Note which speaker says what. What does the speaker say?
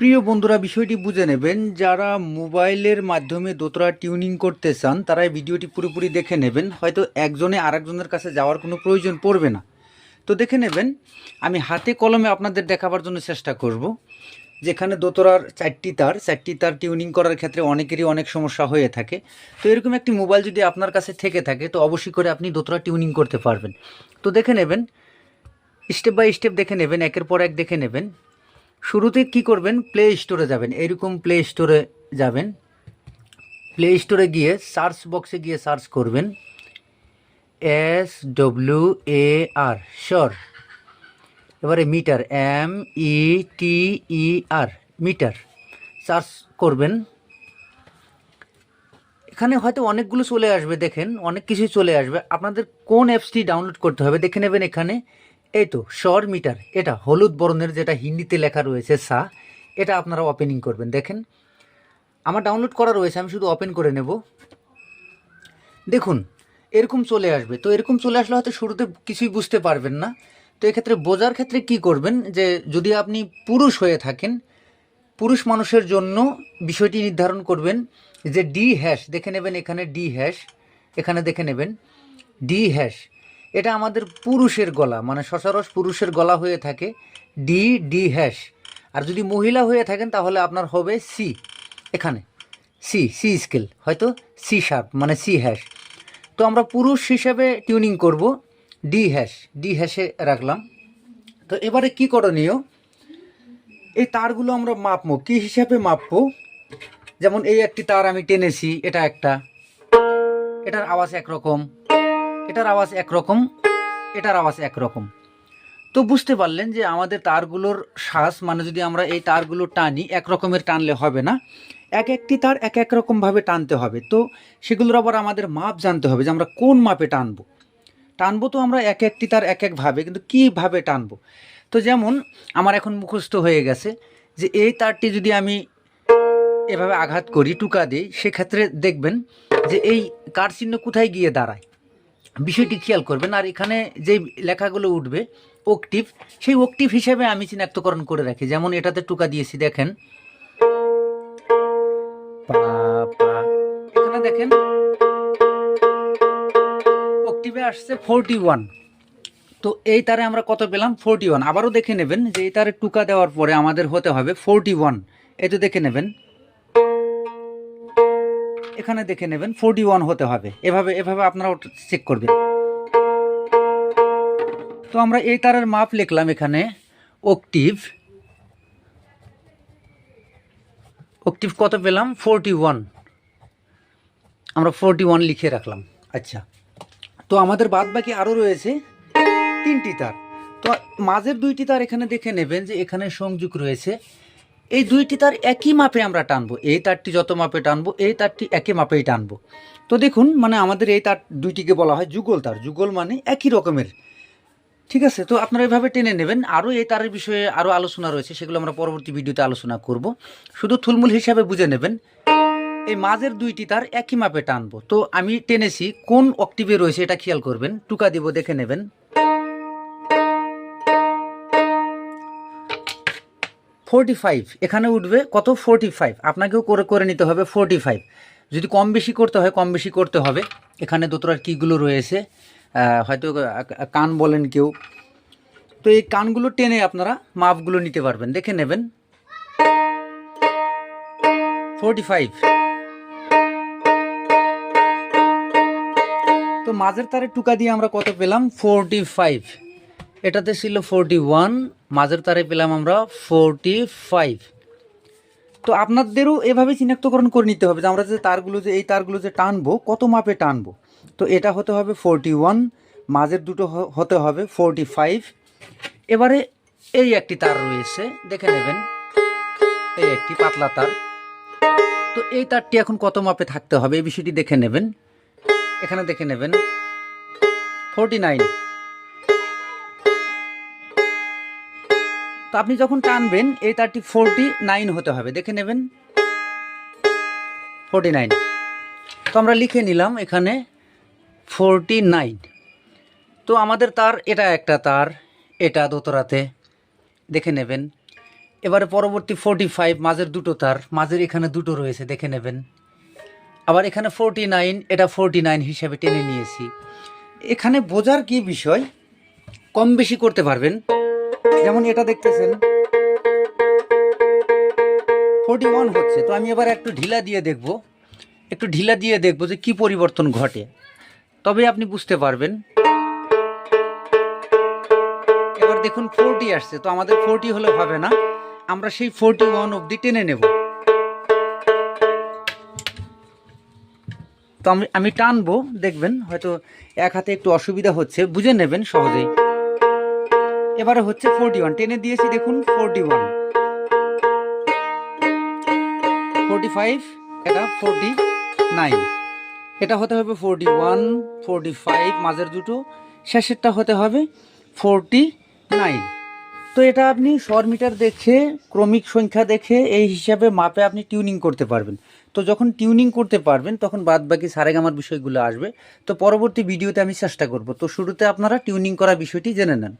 Speaker 1: প্রিয় বন্ধুরা, বিষয়টি বুঝে নেবেন, যারা মোবাইলের মাধ্যমে দোতরা টিউনিং করতে চান তারা এই ভিডিওটি পুরোপুরি দেখে নেবেন। হয়তো একজনে আরেকজনের কাছে যাওয়ার কোনো প্রয়োজন পড়বে না। তো দেখে নেবেন, আমি হাতে কলমে আপনাদের দেখাবার জন্য চেষ্টা করব, যেখানে দোতরার চারটি তার চারটি তার টিউনিং করার ক্ষেত্রে অনেকেরই অনেক সমস্যা হয়ে থাকে। তো এরকম একটি মোবাইল যদি আপনার কাছে থেকে থাকে, তো অবশ্যই করে আপনি দোতরা টিউনিং করতে পারবেন। তো দেখে নেবেন, স্টেপ বাই স্টেপ দেখে নেবেন, একের পর এক দেখে নেবেন। শুরুতে কি করবেন? প্লে স্টোরে যাবেন। এরকম প্লে স্টোরে যাবেন। প্লে স্টোরে গিয়ে সার্চ বক্সে গিয়ে সার্চ করবেন। এস ডব্লিউ এ আর শর এবারে meter M E T E R meter search করবেন। এখানে হয়তো অনেকগুলো চলে আসবে, দেখেন। অনেক কিছুই চলে আসবে। আপনাদের কোন অ্যাপসটি ডাউনলোড করতে হবে, দেখে নেবেন এখানে। এই তো শর মিটার, এটা হলুদ বর্ণের যেটা হিন্দিতে লেখা রয়েছে, সা, এটা আপনারা ওপেনিং করবেন, দেখেন। আমার ডাউনলোড করা রয়েছে, আমি শুধু ওপেন করে নেব। দেখুন, এরকম চলে আসবে। তো এরকম চলে আসলে হয়তো শুরুতে কিছুই বুঝতে পারবেন না। তো এক্ষেত্রে বোঝার ক্ষেত্রে কি করবেন, যে যদি আপনি পুরুষ হয়ে থাকেন, পুরুষ মানুষের জন্য বিষয়টি নির্ধারণ করবেন, যে ডি হ্যাশ দেখে নেবেন এখানে ডি হ্যাশ এখানে দেখে নেবেন ডি হ্যাশ এটা আমাদের পুরুষের গলা মানে সচরাচর পুরুষের গলা হয়ে থাকে ডি ডি হ্যাশ আর যদি মহিলা হয়ে থাকেন, তাহলে আপনার হবে সি এখানে। সি সি স্কেল হয়তো সি শার্প মানে সি হ্যাশ তো আমরা পুরুষ হিসেবে টিউনিং করব ডি হ্যাশ ডি হ্যাশে রাখলাম। তো এবারে কি করণীয়? এই তারগুলো আমরা মাপবো, কি হিসাবে মাপবো? যেমন এই একটি তার আমি টেনেছি, এটা একটা। এটার আওয়াজ একরকম। এটার আওয়াজ একরকম, এটার আওয়াজ একরকম। তো বুঝতে পারলেন যে আমাদের তারগুলোর শ্বাস মানে যদি আমরা এই তারগুলো টানি এক রকমের টানলে হবে না। এক একটি তার এক এক রকমভাবে টানতে হবে। তো সেগুলোর আবার আমাদের মাপ জানতে হবে যে আমরা কোন মাপে টানবো। টানবো তো আমরা এক একটি তার এক একভাবে কিন্তু কীভাবে টানবো? তো যেমন আমার এখন মুখস্থ হয়ে গেছে যে এই তারটি যদি আমি এভাবে আঘাত করি, টুকা দিই, সেক্ষেত্রে দেখবেন যে এই কার চিহ্ন কোথায় গিয়ে দাঁড়ায়? বিষয়টি খেয়াল করবেন, আর এখানে যে লেখাগুলো উঠবে ওকটিভ সেই ওকটিভ হিসেবে আমি চিনাক্তকরণ করে রাখি। যেমন এটাতে টুকা দিয়েছি, দেখেন। এখানে দেখেন। ওকটিভে আসছে ফোরটি ওয়ান তো এই তারে আমরা কত পেলাম? ফোরটি ওয়ান আবারও দেখে নেবেন যে এই তারে টুকা দেওয়ার পরে আমাদের হতে হবে ফোরটি ওয়ান তো দেখে নেবেন। এখানে দেখে নেবেন ফোরটি ওয়ান হতে হবে। এভাবে এভাবে আপনারা চেক করবেন। তো আমরা এই তারের মাপ লিখলাম এখানে অক্টিভ অক্টিভ কত পেলাম? ফোরটি ওয়ান আমরা ফোরটি ওয়ান লিখে রাখলাম। আচ্ছা। তো আমাদের বাদ বাকি আরও রয়েছে তিনটি তার। তো মাঝের দুইটি তার এখানে দেখে নেবেন যে এখানে সংযোগ রয়েছে। এই দুইটি তার একই মাপে আমরা টানবো। এই তারটি যত মাপে টানবো, এই তারটি একই মাপেই টানবো। তো দেখুন মানে আমাদের এই তার দুইটিকে বলা হয় যুগল তার। যুগল মানে একই রকমের। ঠিক আছে? তো আপনারা এভাবে টেনে নেবেন। আরও এই তারের বিষয়ে আরও আলোচনা রয়েছে, সেগুলো আমরা পরবর্তী ভিডিওতে আলোচনা করব। শুধু থুলমূল হিসাবে বুঝে নেবেন, এই মাঝের দুইটি তার একই মাপে টানবো। তো আমি টেনেছি, কোন অক্টিভে রয়েছে এটা খেয়াল করবেন, টুকা দিব, দেখে নেবেন। ফোরটি ফাইভ এখানে উঠবে কত? ফোরটি ফাইভ আপনাকেও করে করে নিতে হবে ফোরটি ফাইভ যদি কম বেশি করতে হয়, কম বেশি করতে হবে। এখানে দোতরার কীগুলো রয়েছে। হয়তো কান বলেন কেউ। তো এই কানগুলো টেনে আপনারা মাপগুলো নিতে পারবেন। দেখে নেবেন। ফোরটি ফাইভ তো মাঝের তারে টুকা দিয়ে আমরা কত পেলাম? ফোরটি ফাইভ এটাতে ছিল ফোরটি ওয়ান মাঝের তারে পেলাম আমরা ফোরটি ফাইভ তো আপনাদেরও এভাবে চিনাক্তকরণ করে নিতে হবে যে আমরা যে তারগুলো যে, এই তারগুলো যে টানবো, কত মাপে টানবো? তো এটা হতে হবে ফোরটি ওয়ান মাঝের দুটো হতে হবে ফোরটি ফাইভ এবারে এই একটি তার রয়েছে, দেখে নেবেন। এই একটি পাতলা তার। তো এই তারটি এখন কত মাপে থাকতে হবে, এই বিষয়টি দেখে নেবেন। এখানে দেখে নেবেন। ফোরটি নাইন আপনি যখন টানবেন, এই তারটি ফোরটি নাইন হতে হবে। দেখে নেবেন। ফোরটি নাইন তো আমরা লিখে নিলাম এখানে ফোরটি নাইন তো আমাদের তার, এটা একটা তার, এটা দোতরাতে দেখে নেবেন। এবারে পরবর্তী ফোরটি ফাইভ মাঝের দুটো তার, মাঝের এখানে দুটো রয়েছে, দেখে নেবেন। আবার এখানে ফোরটি নাইন এটা ফোরটি নাইন হিসাবে টেনে নিয়েছি। এখানে বোঝার কি বিষয়? কম বেশি করতে পারবেন। যেমন এটা দেখতেছেন। ফোরটি ওয়ান হচ্ছে, তো আমি এবার একটু ঢিলা দিয়ে দেখব। একটু ঢিলা দিয়ে দেখব যে কি পরিবর্তন ঘটে। তবে আপনি বুঝতে পারবেন। এবার দেখুন ফোরটি আসছে, তো আমাদের ফোরটি হলে হবে না। আমরা সেই ফোরটি ওয়ান অবধি টেনে নেব। তো আমি আমি টানবো, দেখবেন, হয়তো এক হাতে একটু অসুবিধা হচ্ছে, বুঝে নেবেন সহজেই। এবারে হচ্ছে ফোরটি ওয়ান টেনে দিয়েছি দেখুন ফোরটি ওয়ান ফোরটি ফাইভ এটা ফোরটি নাইন এটা হতে হবে ফোরটি ওয়ান ফোরটি ফাইভ মাঝের দুটো। শেষেরটা হতে হবে ফোরটি নাইন তো এটা আপনি স্বর মিটার দেখে, ক্রমিক সংখ্যা দেখে, এই হিসাবে মাপে আপনি টিউনিং করতে পারবেন। তো যখন টিউনিং করতে পারবেন, তখন বাদ বাকি সারেগামার বিষয়গুলো আসবে। তো পরবর্তী ভিডিওতে আমি চেষ্টা করব। তো শুরুতে আপনারা টিউনিং করা বিষয়টি জেনে নেন।